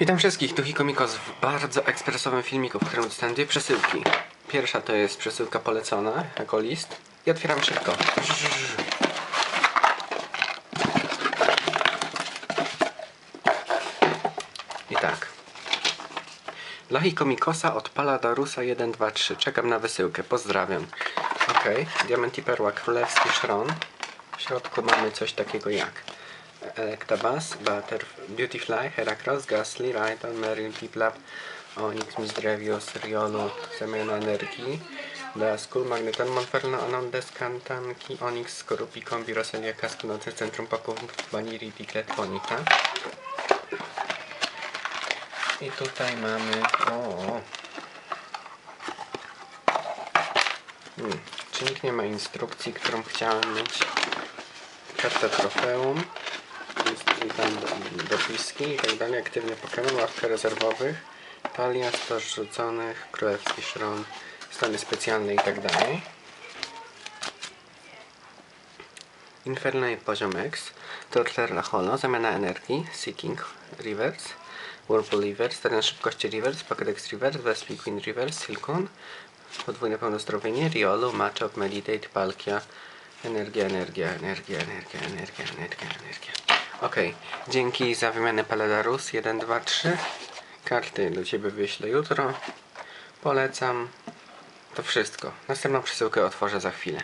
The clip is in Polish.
Witam wszystkich, tu Hikomikos w bardzo ekspresowym filmiku, w którym dostałem dwie przesyłki. Pierwsza to jest przesyłka polecona jako list i otwieram szybko. I tak. Dla Hikomikosa od Paladarusa 123. Czekam na wysyłkę. Pozdrawiam. Ok. Diament i perła królewski szron. W środku mamy coś takiego jak Electabuzz, Butter, Beautyfly, Heracross, Ghastly, Rhydon, Meryl, Piplap, Onyx, Misdrevius, Riolu, Zamiana Energii, Duskull, Magneton, Monferno, Anon, Deskantanki, Onyx, Skorupi, Kombi, Roselia, Kask, Nocy, Centrum Paków, Baniri, Piglet, Ponika. I tutaj mamy... O, Hmm. Czy nikt nie ma instrukcji, którą chciałem mieć? Karta trofeum. Jest tam do- dopiski i tak dalej. Rezerwowych. Talia, stoż rzuconych, królewski szron, stany specjalne i tak dalej. Infernal poziom X, Torterra Holo, zamiana energii, Seeking Reverse, Whirlpool Reverse, teren szybkości Reverse, Pokédex Reverse, Vespi Queen Reverse, Silkon, podwójne pełnozdrowienie, Riolu, Machop, Meditate, Palkia, energia, energia, energia, energia, energia, energia, energia. Okej, dzięki za wymianę Paladarus 1, 2, 3. Karty do Ciebie wyślę jutro. Polecam. To wszystko. Następną przesyłkę otworzę za chwilę.